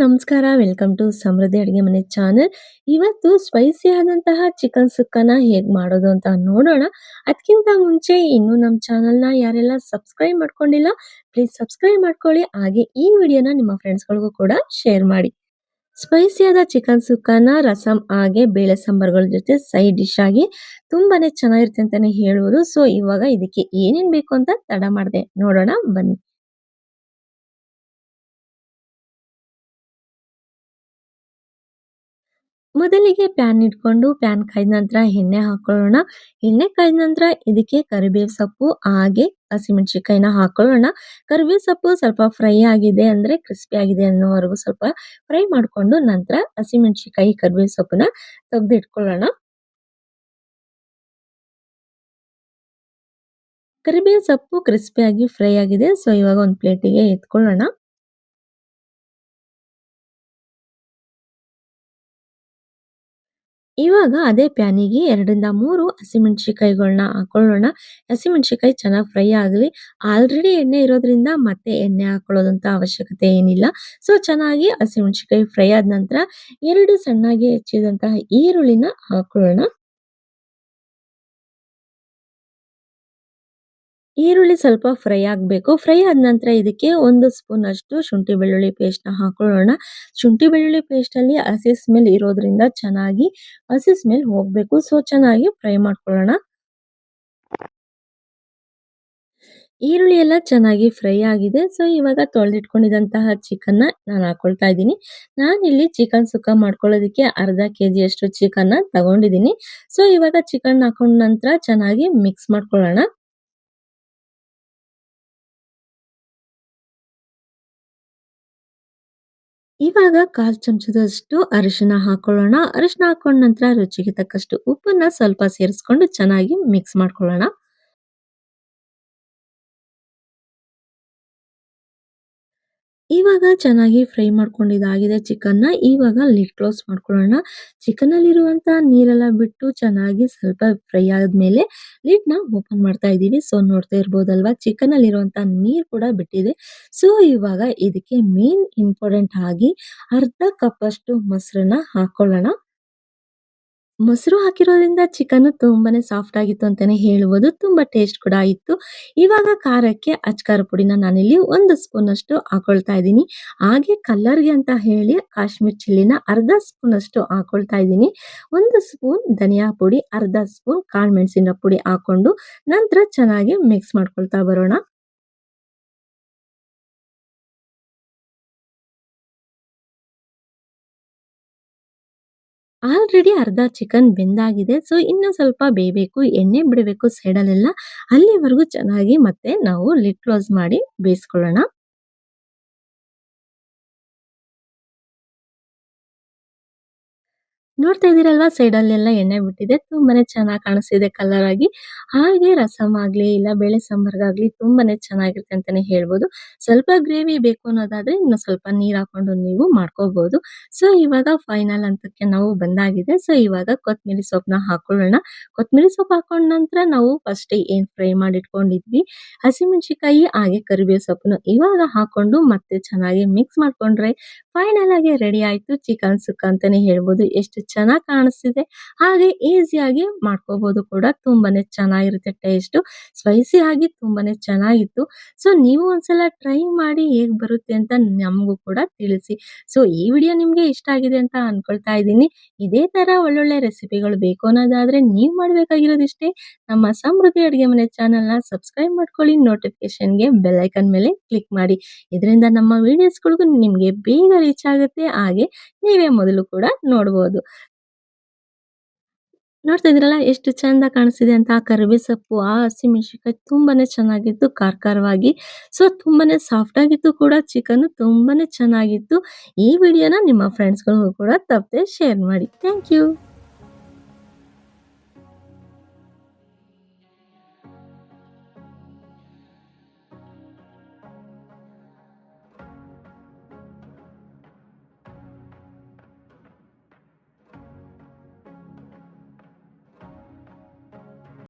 ನಮಸ್ಕಾರ. Welcome to ಸಮೃದ್ಧಿ ಅಡುಗೆ ಮನೆ ಚಾನೆಲ್. ಇವತ್ತು ಸ್ಪೈಸಿ ಆದಂತಹ ಚಿಕನ್ ಸುಕ್ಕನ ಹೇಗ್ ಮಾಡೋದು ಅಂತ ನೋಡೋಣ. ಅದಕ್ಕಿಂತ ಮುಂಚೆ ಇನ್ನೂ ನಮ್ಮ ಚಾನಲ್ನ ಯಾರೆಲ್ಲ ಸಬ್ಸ್ಕ್ರೈಬ್ ಮಾಡ್ಕೊಂಡಿಲ್ಲ, ಪ್ಲೀಸ್ ಸಬ್ಸ್ಕ್ರೈಬ್ ಮಾಡ್ಕೊಳ್ಳಿ. ಹಾಗೆ ಈ ವಿಡಿಯೋನ ನಿಮ್ಮ ಫ್ರೆಂಡ್ಸ್‌ಗಳಿಗೂ ಕೂಡ ಶೇರ್ ಮಾಡಿ. ಸ್ಪೈಸಿಯಾದ ಚಿಕನ್ ಸುಕ್ಕನ ರಸಂ ಹಾಗೆ ಬೇಳೆ ಸಾಂಬಾರ್ಗಳ ಜೊತೆ ಸೈಡ್ ಡಿಶ್ ಆಗಿ ತುಂಬಾನೇ ಚೆನ್ನಾಗಿರುತ್ತೆ ಅಂತಾನೆ ಹೇಳುವುದು ಸೊ ಇವಾಗ ಇದಕ್ಕೆ ಏನೇನ್ ಬೇಕು ಅಂತ ತಡ ಮಾಡಿದೆ ನೋಡೋಣ ಬನ್ನಿ. ಮೊದಲಿಗೆ ಪ್ಯಾನ್ ಇಟ್ಕೊಂಡು ಪ್ಯಾನ್ ಕಾಯ್ದ ನಂತರ ಎಣ್ಣೆ ಹಾಕೊಳ್ಳೋಣ. ಎಣ್ಣೆ ಕಾಯ್ದ ನಂತರ ಇದಕ್ಕೆ ಕರಿಬೇವು ಸೊಪ್ಪು ಹಾಗೆ ಹಸಿಮೆಣಸಿನಕಾಯಿನ ಹಾಕೊಳ್ಳೋಣ. ಕರಿಬೇವು ಸೊಪ್ಪು ಸ್ವಲ್ಪ ಫ್ರೈ ಆಗಿದೆ ಅಂದ್ರೆ ಕ್ರಿಸ್ಪಿ ಆಗಿದೆ ಅನ್ನೋವರೆಗೂ ಸ್ವಲ್ಪ ಫ್ರೈ ಮಾಡ್ಕೊಂಡು ನಂತರ ಹಸಿಮೆಣಸಿನಕಾಯಿ, ಕರಿಬೇವು ಸೊಪ್ಪನ್ನ ತೆಗೆದಿಟ್ಕೊಳ್ಳೋಣ. ಕರಿಬೇವು ಸೊಪ್ಪು ಕ್ರಿಸ್ಪಿಯಾಗಿ ಫ್ರೈ ಆಗಿದೆ. ಸೊ ಇವಾಗ ಒಂದು ಪ್ಲೇಟಿಗೆ ಎತ್ಕೊಳ್ಳೋಣ. ಇವಾಗ ಅದೇ ಪ್ಯಾನಿಗೆ 2ರಿಂದ 3 ಹಸಿಮೆಣಸಿನಕಾಯಿಗಳನ್ನ ಹಾಕೊಳ್ಳೋಣ. ಹಸಿಮೆಣಸಿನಕಾಯಿ ಚೆನ್ನಾಗಿ ಫ್ರೈ ಆಗಲಿ. ಆಲ್ರೆಡಿ ಎಣ್ಣೆ ಇರೋದ್ರಿಂದ ಮತ್ತೆ ಎಣ್ಣೆ ಹಾಕೊಳ್ಳೋದಂತ ಅವಶ್ಯಕತೆ ಏನಿಲ್ಲ. ಸೊ, ಚೆನ್ನಾಗಿ ಹಸಿಮೆಣಸಿನಕಾಯಿ ಫ್ರೈ ಆದ ನಂತರ ಎರಡು ಸಣ್ಣಗೆ ಹೆಚ್ಚಿದಂತಹ ಈರುಳ್ಳಿನ ಹಾಕೊಳ್ಳೋಣ. ಈರುಳ್ಳಿ ಸ್ವಲ್ಪ ಫ್ರೈ ಆಗಬೇಕು. ಫ್ರೈ ಆದ ನಂತರ ಇದಕ್ಕೆ ಒಂದು ಸ್ಪೂನ್ ಅಷ್ಟು ಶುಂಠಿ ಬೆಳ್ಳುಳ್ಳಿ ಪೇಸ್ಟ್‌ನ ಹಾಕೊಳ್ಳೋಣ. ಶುಂಠಿ ಬೆಳ್ಳುಳ್ಳಿ ಪೇಸ್ಟಲ್ಲಿ ಹಸಿ ಸ್ಮೆಲ್ ಇರೋದ್ರಿಂದ ಚೆನ್ನಾಗಿ ಹಸಿ ಸ್ಮೆಲ್ ಹೋಗಬೇಕು ಸೊ, ಚೆನ್ನಾಗಿ ಫ್ರೈ ಮಾಡ್ಕೊಳ್ಳೋಣ. ಈರುಳ್ಳಿ ಎಲ್ಲ ಚೆನ್ನಾಗಿ ಫ್ರೈ ಆಗಿದೆ. ಸೊ, ಇವಾಗ ತೊಳೆದಿಟ್ಕೊಂಡಿದ್ದಂತಹ ಚಿಕನ್‌ನ ನಾನು ಹಾಕೊಳ್ತಾ ಇದ್ದೀನಿ. ನಾನಿಲ್ಲಿ ಚಿಕನ್ ಸುಕ್ಕ ಮಾಡ್ಕೊಳ್ಳೋದಕ್ಕೆ ಅರ್ಧ ಕೆಜಿಯಷ್ಟು ಚಿಕನ್‌ನ ತಗೊಂಡಿದ್ದೀನಿ. ಸೊ, ಇವಾಗ ಚಿಕನ್ ಹಾಕೊಂಡ ನಂತರ ಚೆನ್ನಾಗಿ ಮಿಕ್ಸ್ ಮಾಡ್ಕೊಳ್ಳೋಣ. ಇವಾಗ 1/4 ಚಮಚದಷ್ಟು ಅರಿಶಿನ ಹಾಕೊಳ್ಳೋಣ. ಅರಿಶಿನ ಹಾಕೊಂಡ ನಂತರ ರುಚಿಗೆ ತಕ್ಕಷ್ಟು ಉಪ್ಪನ್ನ ಸ್ವಲ್ಪ ಸೇರಿಸ್ಕೊಂಡು ಚೆನ್ನಾಗಿ ಮಿಕ್ಸ್ ಮಾಡ್ಕೊಳ್ಳೋಣ. ಇವಾಗ ಚೆನ್ನಾಗಿ ಫ್ರೈ ಮಾಡ್ಕೊಂಡಿದ್ದಾಗಿದೆ ಚಿಕನ್‌ನ. ಇವಾಗ ಲಿಡ್ ಕ್ಲೋಸ್ ಮಾಡ್ಕೊಳ್ಳೋಣ. ಚಿಕನ್ ಅಲ್ಲಿರುವಂತ ನೀರೆಲ್ಲ ಬಿಟ್ಟು ಚೆನ್ನಾಗಿ ಸ್ವಲ್ಪ ಫ್ರೈ ಆದ್ಮೇಲೆ ನ ಓಪನ್ ಮಾಡ್ತಾ ಇದ್ದೀವಿ. ಸೊ ನೋಡ್ತಾ ಇರ್ಬೋದಲ್ವಾ ಇರುವಂತ ನೀರು ಕೂಡ ಬಿಟ್ಟಿದೆ. ಸೊ ಇವಾಗ ಇದಕ್ಕೆ ಮೇನ್ ಇಂಪಾರ್ಟೆಂಟ್ ಆಗಿ ಅರ್ಧ ಕಪ್ ಅಷ್ಟು ಮೊಸರನ್ನ ಹಾಕೊಳ್ಳೋಣ. ಮೊಸರು ಹಾಕಿರೋದ್ರಿಂದ ಚಿಕನ್ ತುಂಬಾನೇ ಸಾಫ್ಟ್ ಆಗಿತ್ತು ಅಂತಾನೆ ಹೇಳ್ಬೋದು. ತುಂಬಾ ಟೇಸ್ಟ್ ಕೂಡ ಇತ್ತು. ಇವಾಗ ಖಾರಕ್ಕೆ ಅಚ್ಕಾರ ಪುಡಿನ ನಾನಿಲ್ಲಿ ಒಂದು ಸ್ಪೂನ್ ಅಷ್ಟು ಹಾಕೊಳ್ತಾ ಇದ್ದೀನಿ. ಹಾಗೆ ಕಲರ್‌ಗೆ ಅಂತ ಹೇಳಿ ಕಾಶ್ಮೀರ್ ಚಿಲ್ಲಿನ ಅರ್ಧ ಸ್ಪೂನ್ ಅಷ್ಟು ಹಾಕೊಳ್ತಾ ಇದ್ದೀನಿ. ಒಂದು ಸ್ಪೂನ್ ಧನಿಯಾ ಪುಡಿ, ಅರ್ಧ ಸ್ಪೂನ್ ಕಾಳುಮೆಣಸಿನ ಪುಡಿ ಹಾಕೊಂಡು ನಂತರ ಚೆನ್ನಾಗಿ ಮಿಕ್ಸ್ ಮಾಡ್ಕೊಳ್ತಾ ಬರೋಣ. ಆಲ್ರೆಡಿ ಅರ್ಧ ಚಿಕನ್ ಬೆಂದಾಗಿದೆ. ಸೊ, ಇನ್ನು ಸ್ವಲ್ಪ ಬೇಯಬೇಕು. ಎಣ್ಣೆ ಬಿಡಬೇಕು ಸೈಡಲ್ಲೆಲ್ಲ. ಅಲ್ಲಿವರೆಗೂ ಚೆನ್ನಾಗಿ ಮತ್ತೆ ನಾವು ಲಿಡ್ ಕ್ಲೋಸ್ ಮಾಡಿ ಬೇಯಿಸ್ಕೊಳ್ಳೋಣ. ನೋಡ್ತಾ ಇದ್ದೀರಲ್ವಾ ಸೈಡಲ್ಲೆಲ್ಲ ಎಣ್ಣೆ ಬಿಟ್ಟಿದೆ. ತುಂಬಾನೇ ಚೆನ್ನಾಗಿ ಕಾಣಿಸ್ತಿದೆ ಕಲರ್ ಆಗಿ. ಹಾಗೆ ರಸಮ್ ಆಗ್ಲಿ, ಇಲ್ಲ ಬೇಳೆ ಸಾಂಬಾರ್ಗಾಗ್ಲಿ ತುಂಬಾನೇ ಚೆನ್ನಾಗಿರುತ್ತೆ ಅಂತಾನೆ ಹೇಳ್ಬೋದು. ಸ್ವಲ್ಪ ಗ್ರೇವಿ ಬೇಕು ಅನ್ನೋದಾದ್ರೆ ಇನ್ನು ಸ್ವಲ್ಪ ನೀರ್ ಹಾಕೊಂಡು ನೀವು ಮಾಡ್ಕೋಬಹುದು. ಸೊ ಇವಾಗ ಫೈನಲ್ ಹಂತಕ್ಕೆ ನಾವು ಬಂದಾಗಿದೆ. ಸೊ ಇವಾಗ ಕೊತ್ತಂಬರಿ ಸೊಪ್ಪನ್ನ ಹಾಕೊಳ್ಳೋಣ. ಕೊತ್ತಂಬರಿ ಸೊಪ್ಪು ಹಾಕೊಂಡ ನಂತರ ನಾವು ಫಸ್ಟ್ ಏನ್ ಫ್ರೈ ಮಾಡಿ ಇಟ್ಕೊಂಡಿದ್ವಿ ಹಸಿಮೆಣಸಿನಕಾಯಿ, ಹಾಗೆ ಕರಿಬೇವು ಸೊಪ್ಪನ್ನು ಇವಾಗ ಹಾಕೊಂಡು ಮತ್ತೆ ಚೆನ್ನಾಗಿ ಮಿಕ್ಸ್ ಮಾಡ್ಕೊಂಡ್ರೆ ಫೈನಲ್ ಆಗಿ ರೆಡಿ ಆಯ್ತು ಚಿಕನ್ ಸುಕ್ಕ ಅಂತಾನೆ ಹೇಳ್ಬೋದು. ಎಷ್ಟು ಚೆನ್ನಾಗಿ ಕಾಣಿಸ್ತಿದೆ. ಹಾಗೆ ಈಸಿಯಾಗಿ ಮಾಡ್ಕೋಬಹುದು ಕೂಡ. ತುಂಬಾನೇ ಚೆನ್ನಾಗಿರುತ್ತೆ ಟೇಸ್ಟು. ಸ್ಪೈಸಿ ಆಗಿ ತುಂಬಾನೇ ಚೆನ್ನಾಗಿತ್ತು. ಸೊ ನೀವು ಒಂದ್ಸಲ ಟ್ರೈ ಮಾಡಿ ಹೇಗ್ ಬರುತ್ತೆ ಅಂತ ನಮಗೂ ಕೂಡ ತಿಳಿಸಿ. ಸೊ ಈ ವಿಡಿಯೋ ನಿಮ್ಗೆ ಇಷ್ಟ ಆಗಿದೆ ಅಂತ ಅನ್ಕೊಳ್ತಾ ಇದ್ದೀನಿ. ಇದೇ ತರ ಒಳ್ಳೊಳ್ಳೆ ರೆಸಿಪಿಗಳು ಬೇಕು ಅನ್ನೋದಾದ್ರೆ ನೀವು ಮಾಡಬೇಕಾಗಿರೋದಿಷ್ಟೇ ನಮ್ಮ ಸಮೃದ್ಧಿ ಅಡುಗೆ ಮನೆ ಚಾನೆಲ್‌ನ ಸಬ್ಸ್ಕ್ರೈಬ್ ಮಾಡ್ಕೊಳ್ಳಿ. ನೋಟಿಫಿಕೇಶನ್ಗೆ ಬೆಲ್ ಐಕಾನ್ ಮೇಲೆ ಕ್ಲಿಕ್ ಮಾಡಿ. ಇದರಿಂದ ನಮ್ಮ ವಿಡಿಯೋಸ್‌ಗಳಿಗೂ ನಿಮ್ಗೆ ಬೇಗ ರೀಚ್ ಆಗುತ್ತೆ. ಹಾಗೆ ನೀವೇ ಮೊದಲು ಕೂಡ ನೋಡ್ಬೋದು. ನೋಡ್ತಾ ಇದ್ರಲ್ಲ ಎಷ್ಟು ಚಂದ ಕಾಣಿಸಿದೆ ಅಂತ. ಆ ಕರಿಬೇ ಸೊಪ್ಪು, ಆ ಹಸಿಮೆಣಸಿನ್ಕಾಯಿ ತುಂಬಾನೇ ಚೆನ್ನಾಗಿತ್ತು ಖಾರ ಖಾರವಾಗಿ. ಸೊ ತುಂಬಾನೇ ಸಾಫ್ಟ್ ಆಗಿತ್ತು ಕೂಡ ಚಿಕನ್ ತುಂಬಾನೇ ಚೆನ್ನಾಗಿತ್ತು. ಈ ವಿಡಿಯೋನ ನಿಮ್ಮ ಫ್ರೆಂಡ್ಸ್‌ಗಳಿಗೂ ಕೂಡ ತಪ್ಪದೆ ಶೇರ್ ಮಾಡಿ. Thank you.